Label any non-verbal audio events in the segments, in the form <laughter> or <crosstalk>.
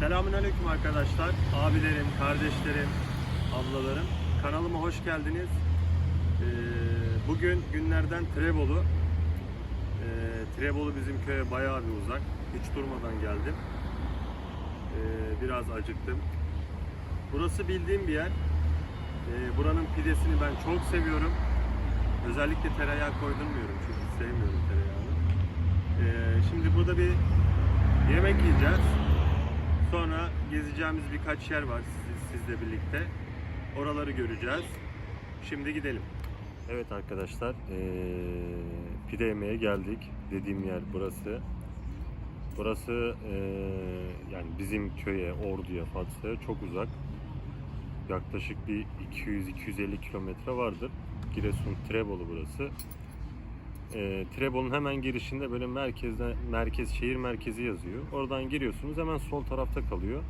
Selamünaleyküm arkadaşlar, abilerim, kardeşlerim, ablalarım. Kanalıma hoş geldiniz. Ee, bugün günlerden Trebolu. Ee, Trebolu bizim köye bayağı bir uzak. Hiç durmadan geldim. Ee, biraz acıktım. Burası bildiğim bir yer. Buranın pidesini ben çok seviyorum. Özellikle tereyağı koydurmuyorum çünkü sevmiyorum tereyağını. Şimdi burada bir yemek yiyeceğiz. Sonra gezeceğimiz birkaç yer var siz, sizle birlikte. Oraları göreceğiz. Şimdi gidelim. Evet arkadaşlar, eee pide yemeye geldik. Dediğim yer burası. Burası eee, yani bizim köye, Ordu'ya, Fatsa'ya çok uzak. Yaklaşık bir 200-250 kilometre vardır. Giresun Trebolu burası. E, Trebolu'nun hemen girişinde böyle merkezde merkez şehir merkezi yazıyor. Oradan giriyorsunuz hemen sol tarafta kalıyor.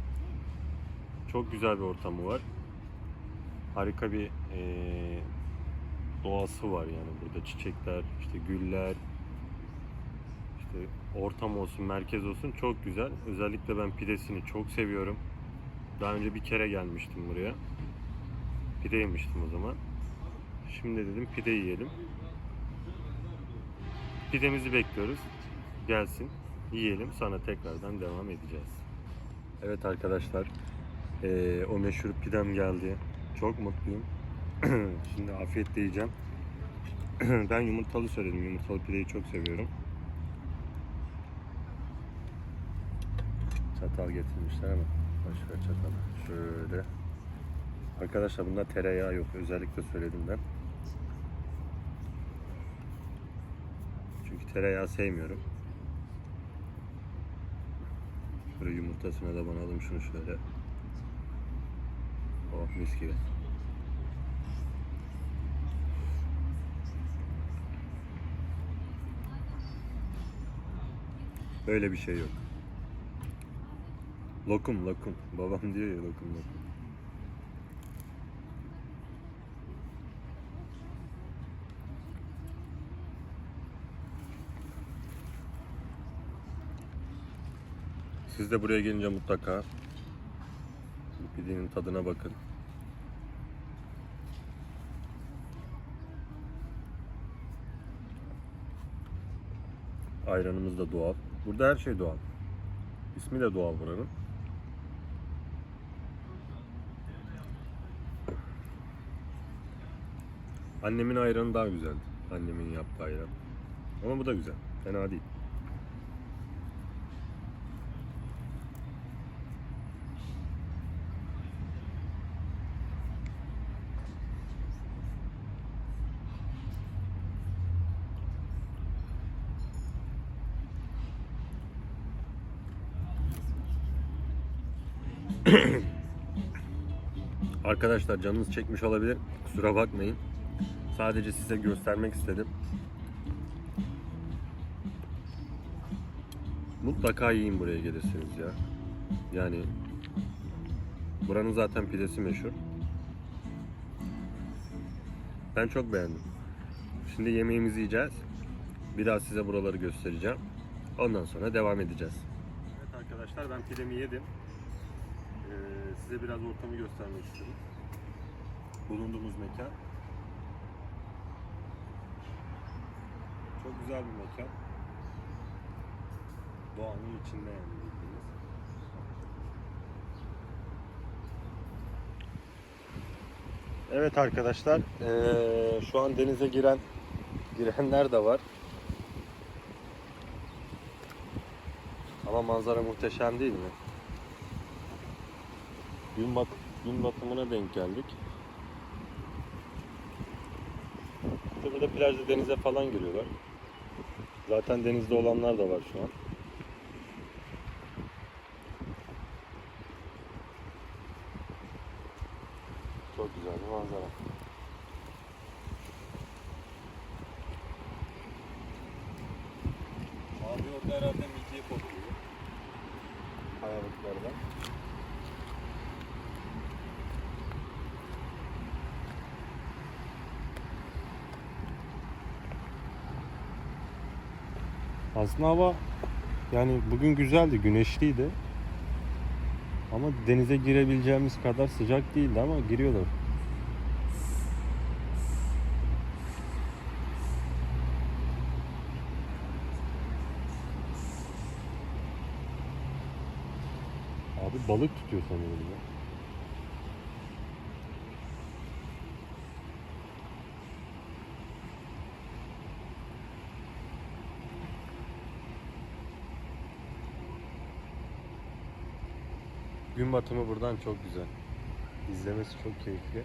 Çok güzel bir ortamı var. Harika bir e, doğası var yani burada çiçekler, işte güller, işte ortam olsun, merkez olsun çok güzel. Özellikle ben pidesini çok seviyorum. Daha önce bir kere gelmiştim buraya. Pide yemiştim o zaman. Şimdi dedim pide yiyelim. Pidemizi bekliyoruz. Gelsin, yiyelim. Sonra tekrardan devam edeceğiz. Evet arkadaşlar, eee, o meşhur pidem geldi. Çok mutluyum. <clears throat> Şimdi afiyetle yiyeceğim. <clears throat> ben yumurtalı söyledim. Yumurtalı pideyi çok seviyorum. Çatal getirmişler ama başka çatal. Şöyle. Arkadaşlar bunda tereyağı yok. Özellikle söyledim ben. Çünkü tereyağı sevmiyorum. Şöyle yumurtasına da banalım şunu şöyle. Oh mis gibi. Böyle bir şey yok. Lokum lokum. Babam diyor ya lokum lokum. Siz de buraya gelince mutlaka bu pidenin tadına bakın. Ayranımız da doğal. Burada her şey doğal. İsmi de doğal buranın. Annemin ayranı daha güzeldi. Annemin yaptığı ayran. Ama bu da güzel. Fena değil. Arkadaşlar canınız çekmiş olabilir. Kusura bakmayın. Sadece size göstermek istedim. Mutlaka yiyin buraya gelirsiniz ya. Yani buranın zaten pidesi meşhur. Ben çok beğendim. Şimdi yemeğimizi yiyeceğiz. Biraz size buraları göstereceğim. Ondan sonra devam edeceğiz. Evet arkadaşlar ben pidemi yedim. Ee, size biraz ortamı göstermek istedim. Bulunduğumuz mekan. Çok güzel bir mekan. Doğanın içinde yani bildiğiniz. Evet arkadaşlar, eee, şu an denize giren girenler de var. Ama manzara muhteşem değil mi? Gün, bat gün batımına denk geldik. İşte burada plajda denize falan giriyorlar. Zaten denizde olanlar da var şu an. Çok güzel bir manzara. Abi orada herhalde midye kokluyor. Kayalıklardan. Aslında hava yani bugün güzeldi, güneşliydi. Ama denize girebileceğimiz kadar sıcak değildi ama giriyorlar. Abi balık tutuyor sanırım ya. Gün batımı buradan çok güzel. İzlemesi çok keyifli.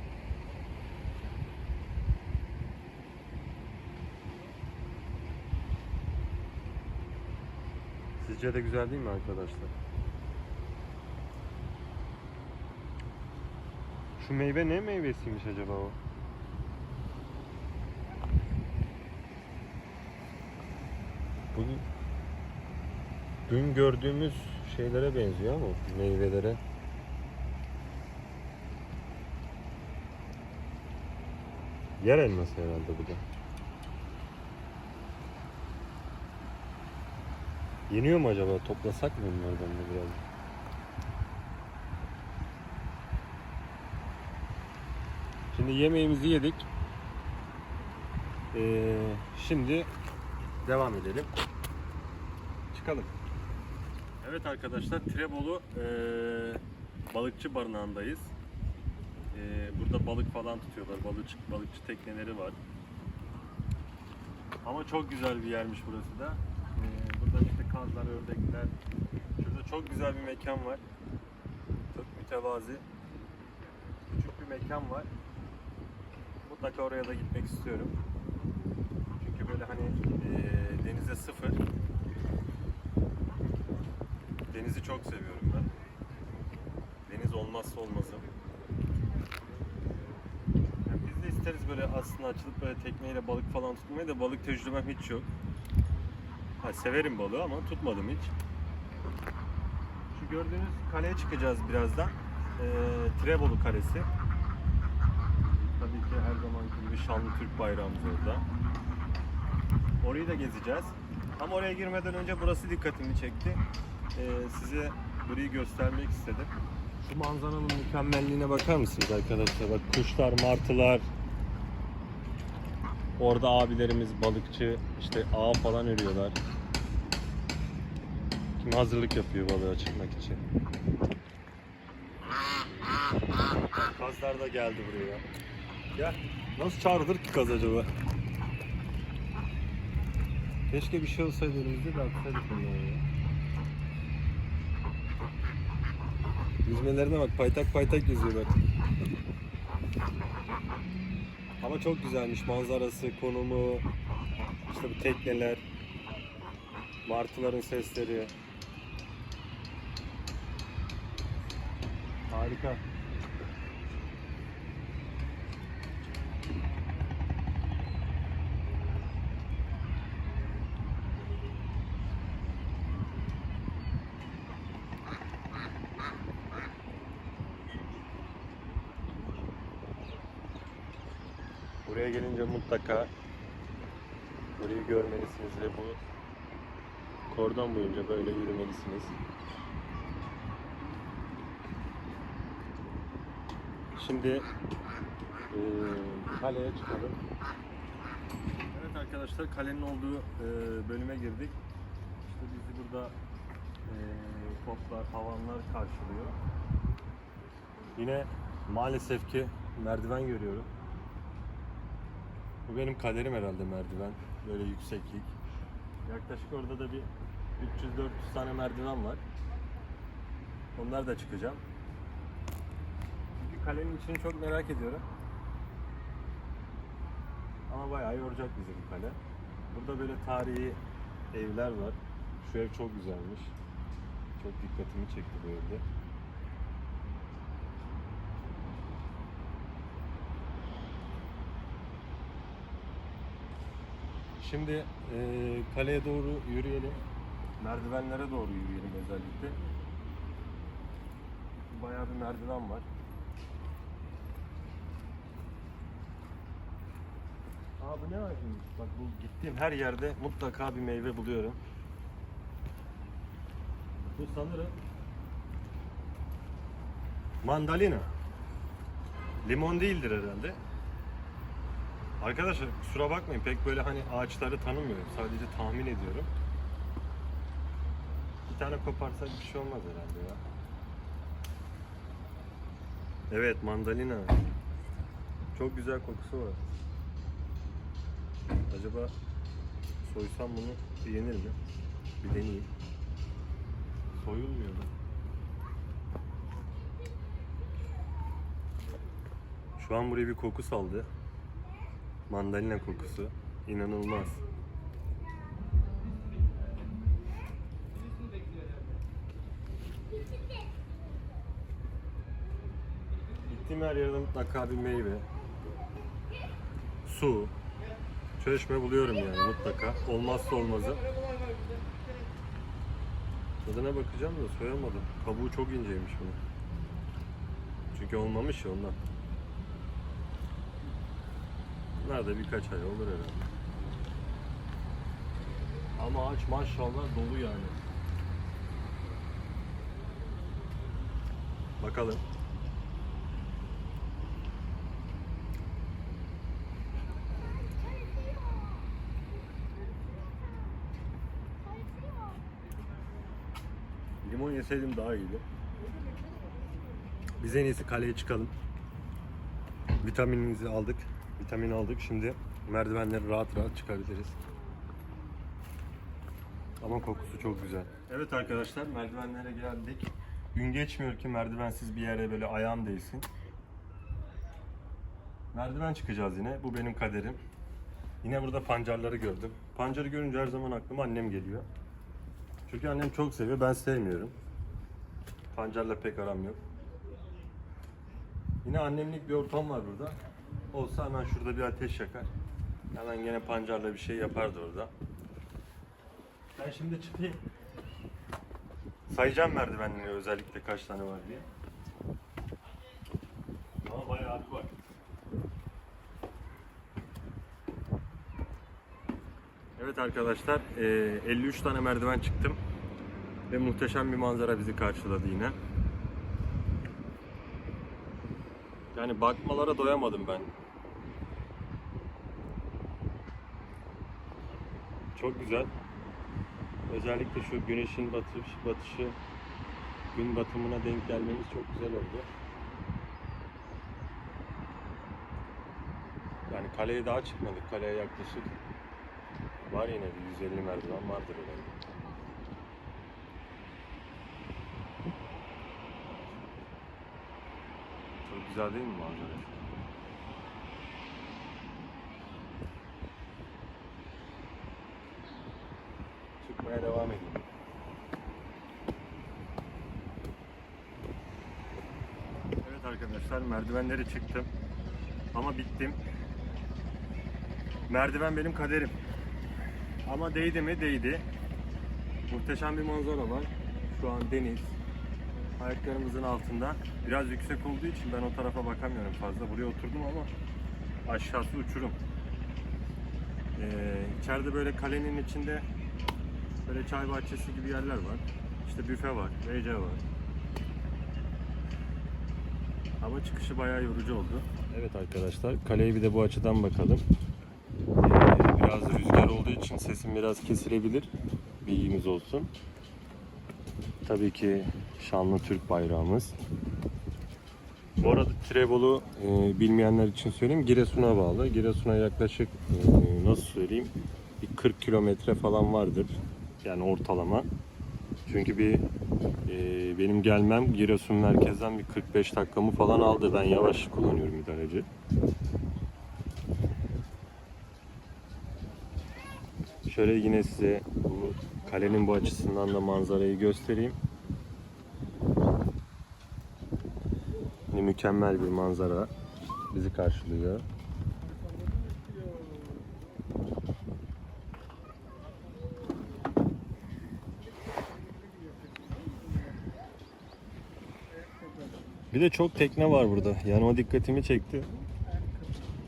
Sizce de güzel değil mi arkadaşlar? Şu meyve ne meyvesiymiş acaba o? Bugün dün gördüğümüz şeylere benziyor ama meyvelere. Yer elması herhalde bu da. Yeniyor mu acaba? Toplasak mı bunlardan da biraz? Şimdi yemeğimizi yedik. Ee, şimdi devam edelim. Çıkalım. Evet arkadaşlar Trebolu eee, balıkçı barınağındayız. Eee, burada balık falan tutuyorlar. Balıkçı, balıkçı tekneleri var. Ama çok güzel bir yermiş burası da. Eee, burada işte kazlar, ördekler. Şurada çok güzel bir mekan var. Çok mütevazi. Küçük bir mekan var. Mutlaka oraya da gitmek istiyorum. Çünkü böyle hani eee, denize sıfır. Denizi çok seviyorum ben. Deniz olmazsa olmazım. Yani biz de isteriz böyle aslında açılıp böyle tekneyle balık falan tutmayı da balık tecrübem hiç yok. Ha, severim balığı ama tutmadım hiç. Şu gördüğünüz kaleye çıkacağız birazdan. Ee, Trebolu Kalesi. Tabii ki her zamanki gibi şanlı Türk bayrağımız orada. Orayı da gezeceğiz. Ama oraya girmeden önce burası dikkatimi çekti. Ee, size burayı göstermek istedim. Şu manzaranın mükemmelliğine bakar mısınız arkadaşlar? Bak kuşlar, martılar. Orada abilerimiz balıkçı işte ağ falan örüyorlar. Kim hazırlık yapıyor balığa çıkmak için. Kazlar da geldi buraya. Ya nasıl çağrılır ki kaz acaba? Keşke bir şey olsaydı elimizde de atsaydık onları ya. Yüzmelerine bak paytak paytak yüzüyorlar. Ama çok güzelmiş manzarası, konumu, işte bu tekneler, martıların sesleri. Harika. Gelince mutlaka burayı görmelisiniz ve bu kordon boyunca böyle yürümelisiniz. Şimdi eee, kaleye çıkalım. Evet arkadaşlar kalenin olduğu eee, bölüme girdik. İşte bizi burada eee toplar, havanlar karşılıyor. Yine maalesef ki merdiven görüyorum. Bu benim kaderim herhalde merdiven. Böyle yükseklik. Yaklaşık orada da bir 300-400 tane merdiven var. Onlar da çıkacağım. Çünkü kalenin içini çok merak ediyorum. Ama bayağı yoracak bizi bu kale. Burada böyle tarihi evler var. Şu ev çok güzelmiş. Çok dikkatimi çekti bu evde. Şimdi eee, kaleye doğru yürüyelim. Merdivenlere doğru yürüyelim özellikle. Bayağı bir merdiven var. Aa bu ne ağacıymış? Bak bu gittiğim her yerde mutlaka bir meyve buluyorum. Bu sanırım Mandalina. Limon değildir herhalde. Arkadaşlar kusura bakmayın pek böyle hani ağaçları tanımıyorum. Sadece tahmin ediyorum. Bir tane koparsak bir şey olmaz herhalde ya. Evet mandalina. Çok güzel kokusu var. Acaba soysam bunu yenir mi? Bir deneyeyim. Soyulmuyor da. Şu an buraya bir koku saldı. Mandalina kokusu. İnanılmaz. Gittiğim her yerde mutlaka bir meyve, su, çeşme buluyorum yani mutlaka. Olmazsa olmazı. Tadına bakacağım da soyamadım. Kabuğu çok inceymiş bunun. Çünkü olmamış ya ondan. Da birkaç ay olur herhalde. Ama ağaç maşallah dolu yani. Bakalım. Limon yeseydim daha iyiydi. Biz en iyisi kaleye çıkalım. Vitaminimizi aldık. Vitamin aldık. Şimdi merdivenleri rahat rahat çıkabiliriz. Ama kokusu çok güzel. Evet arkadaşlar merdivenlere geldik. Gün geçmiyor ki merdivensiz bir yere böyle ayağım değsin. Merdiven çıkacağız yine. Bu benim kaderim. Yine burada pancarları gördüm. Pancarı görünce her zaman aklıma annem geliyor. Çünkü annem çok seviyor, ben sevmiyorum. Pancarla pek aram yok. Yine annemlik bir ortam var burada. Olsa hemen şurada bir ateş yakar. Hemen gene pancarla bir şey yapardı orada. Ben şimdi çıkayım. Sayacağım merdivenleri özellikle kaç tane var diye. Ama bayağı bir var. Evet arkadaşlar, eee, 53 tane merdiven çıktım ve muhteşem bir manzara bizi karşıladı yine. Yani bakmalara doyamadım ben. Çok güzel. Özellikle şu güneşin batış, batışı, gün batımına denk gelmemiz çok güzel oldu. Yani kaleye daha çıkmadık. Kaleye yaklaşık var yine bir 150 merdiven vardır herhalde. Çok güzel değil mi manzara? Çıkmaya devam edeyim. Evet arkadaşlar merdivenleri çıktım. Ama bittim. Merdiven benim kaderim. Ama değdi mi? Değdi. Muhteşem bir manzara var. Şu an deniz. Ayaklarımızın altında. Biraz yüksek olduğu için ben o tarafa bakamıyorum fazla. Buraya oturdum ama aşağısı uçurum. Ee, içeride böyle kalenin içinde böyle çay bahçesi gibi yerler var. İşte büfe var, WC var. Ama çıkışı bayağı yorucu oldu. Evet arkadaşlar, kaleye bir de bu açıdan bakalım. Ee, biraz rüzgar olduğu için sesim biraz kesilebilir. Bilginiz olsun. Tabii ki şanlı Türk bayrağımız. Bu arada Trebolu e, bilmeyenler için söyleyeyim Giresun'a bağlı. Giresun'a yaklaşık e, nasıl söyleyeyim bir 40 kilometre falan vardır. Yani ortalama. Çünkü bir benim gelmem Giresun merkezden bir 45 dakikamı falan aldı. Ben yavaş kullanıyorum bir aracı. Şöyle yine size bu kalenin bu açısından da manzarayı göstereyim. Yine mükemmel bir manzara bizi karşılıyor. Bir de çok tekne var burada. Yani o dikkatimi çekti.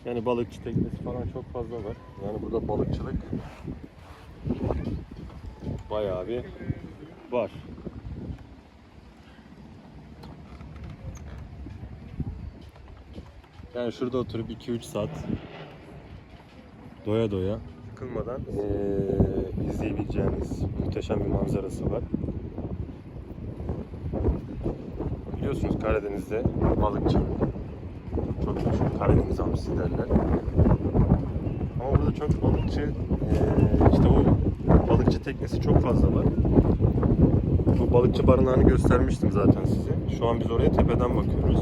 Yani balıkçı teknesi falan çok fazla var. Yani burada balıkçılık bayağı bir var. Yani şurada oturup 2-3 saat doya doya sıkılmadan eee, izleyebileceğiniz muhteşem bir manzarası var. Biliyorsunuz Karadeniz'de balıkçı çok meşhur. Karadeniz hamsi derler. Ama burada çok balıkçı işte o balıkçı teknesi çok fazla var. Bu balıkçı barınağını göstermiştim zaten size. Şu an biz oraya tepeden bakıyoruz.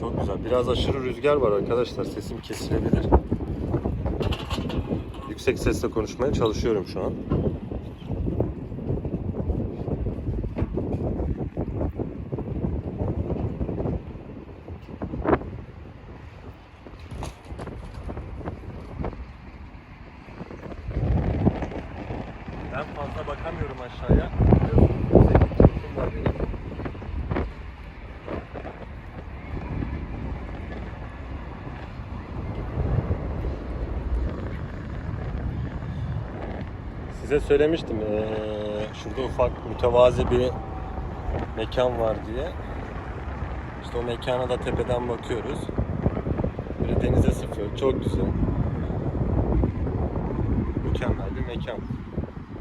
Çok güzel. Biraz aşırı rüzgar var arkadaşlar. Sesim kesilebilir. Yüksek sesle konuşmaya çalışıyorum şu an. Ben fazla bakamıyorum aşağıya. Size söylemiştim eee, şurada ufak mütevazi bir mekan var diye. İşte o mekana da tepeden bakıyoruz. Böyle denize sıfır, çok güzel. Mükemmel bir mekan.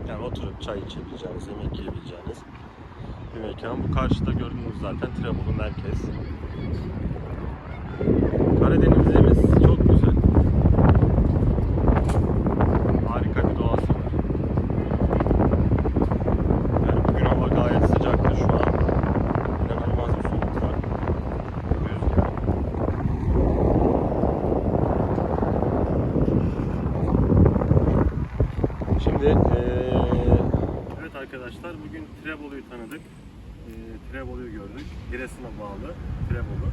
Yani oturup çay içebileceğiniz, yemek yiyebileceğiniz bir mekan. Bu karşıda gördüğünüz zaten Trebolu merkez. Karadeniz'imiz çok güzel. Harika bir doğası var. Yani bugün hava gayet sıcaktı şu an. İnanılmaz bir soğuk var. Rüzgar. Şimdi eee, evet arkadaşlar bugün Trebolu'yu tanıdık. Eee Trebolu'yu gördük. Giresun'a bağlı Trebolu.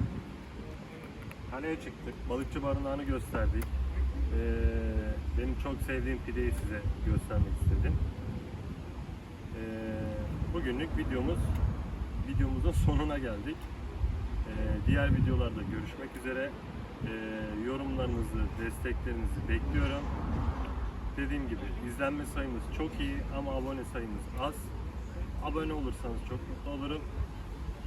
Kaleye çıktık. Balıkçı barınağını gösterdik. Eee, benim çok sevdiğim pideyi size göstermek istedim. Eee, bugünlük videomuz videomuzun sonuna geldik. Eee, diğer videolarda görüşmek üzere. Eee, yorumlarınızı, desteklerinizi bekliyorum. Dediğim gibi izlenme sayımız çok iyi ama abone sayımız az. Abone olursanız çok mutlu olurum.